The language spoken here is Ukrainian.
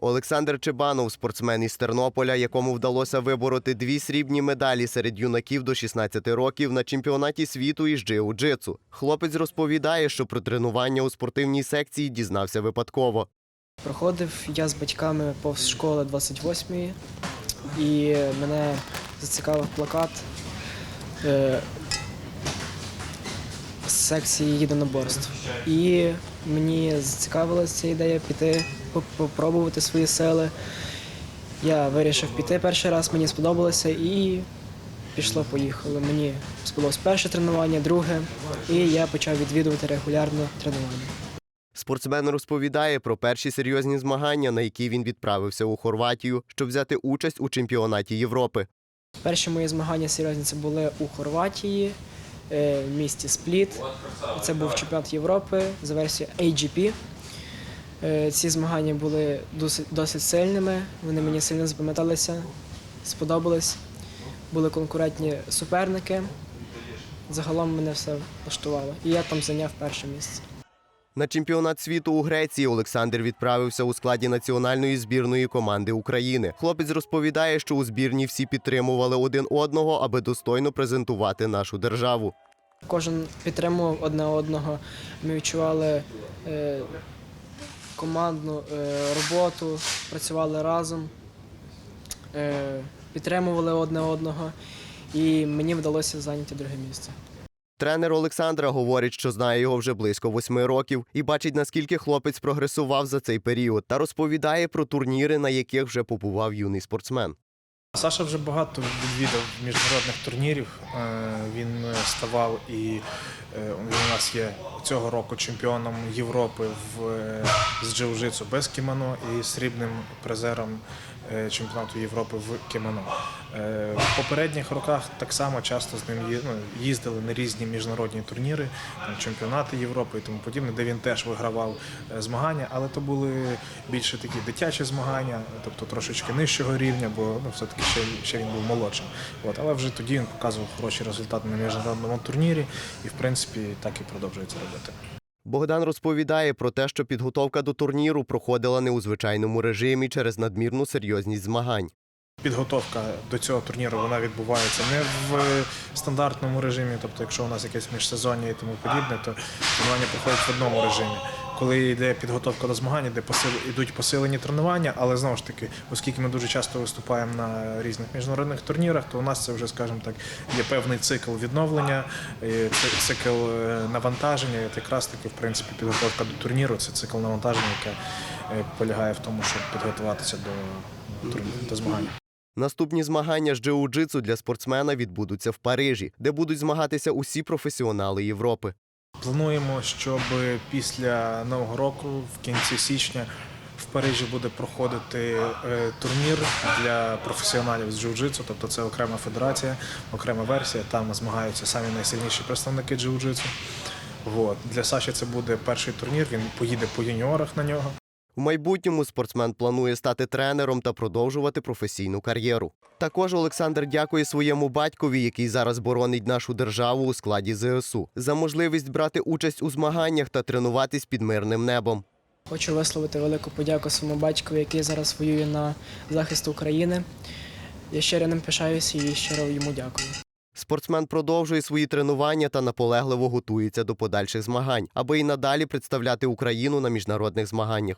Олександр Чебанов, спортсмен із Тернополя, якому вдалося вибороти дві срібні медалі серед юнаків до 16 років на чемпіонаті світу із джиу-джитсу. Хлопець розповідає, що про тренування у спортивній секції дізнався випадково. Проходив я з батьками повз школи 28-ї, і мене зацікавив плакат е, з секції єдиноборств. І мені зацікавилася ця ідея піти, попробувати свої сили. Я вирішив піти перший раз, мені сподобалося і пішло, поїхало. Мені сподобалось перше тренування, друге, і я почав відвідувати регулярно тренування. Спортсмен розповідає про перші серйозні змагання, на які він відправився у Хорватію, щоб взяти участь у чемпіонаті Європи. Перші мої змагання серйозні це були у Хорватії, е, в місті Спліт. Це був чемпіонат Європи за версією AGP. Е, Ці змагання були досить, досить сильними, вони мені сильно запам'яталися, сподобались. Були конкурентні суперники. Загалом мене все влаштувало. І я там зайняв перше місце. На чемпіонат світу у Греції Олександр відправився у складі національної збірної команди України. Хлопець розповідає, що у збірні всі підтримували один одного, аби достойно презентувати нашу державу. Кожен підтримував одне одного. Ми відчували е, командну е, роботу, працювали разом, е, підтримували одне одного, і мені вдалося зайняти друге місце. Тренер Олександра говорить, що знає його вже близько восьми років і бачить, наскільки хлопець прогресував за цей період, та розповідає про турніри, на яких вже побував юний спортсмен. Саша вже багато відвідав міжнародних турнірів. Е, Він ставав і е, він у нас є цього року чемпіоном Європи в е, з джиу-джитсу без кімоно і срібним призером е, чемпіонату Європи в кімоно. Е, В попередніх роках так само часто з ним ну, їздили на різні міжнародні турніри, чемпіонати Європи і тому подібне, де він теж вигравав е, змагання, але то були більше такі дитячі змагання, тобто трошечки нижчого рівня, бо ну, все-таки ще, ще він був молодшим. От, але вже тоді він показував хороші результати на міжнародному турнірі і, в принципі, так і продовжує це робити. Богдан розповідає про те, що підготовка до турніру проходила не у звичайному режимі через надмірну серйозність змагань. Підготовка до цього турніру вона відбувається не в стандартному режимі, тобто, якщо у нас якесь міжсезоння і тому подібне, то тренування проходять в одному режимі. Коли йде підготовка до змагань, де посил... йдуть посилені тренування, але знову ж таки, оскільки ми дуже часто виступаємо на різних міжнародних турнірах, то у нас це вже, скажімо так, є певний цикл відновлення, цикл е, навантаження. От якраз таки, в принципі, підготовка до турніру це цикл навантаження, яке е, полягає в тому, щоб підготуватися до, до змагань. Наступні змагання з джиу-джитсу для спортсмена відбудуться в Парижі, де будуть змагатися усі професіонали Європи. Плануємо, щоб після нового року, в кінці січня, в Парижі буде проходити е, турнір для професіоналів з джиу-джитсу, тобто це окрема федерація, окрема версія. Там змагаються самі найсильніші представники джиу-джитсу. Для Саші це буде перший турнір. Він поїде по юніорах на нього. У майбутньому спортсмен планує стати тренером та продовжувати професійну кар'єру. Також Олександр дякує своєму батькові, який зараз боронить нашу державу у складі ЗСУ, за можливість брати участь у змаганнях та тренуватись під мирним небом. Хочу висловити велику подяку своєму батькові, який зараз воює на захист України. Я щиро ним пишаюся і щиро йому дякую. Спортсмен продовжує свої тренування та наполегливо готується до подальших змагань, аби і надалі представляти Україну на міжнародних змаганнях.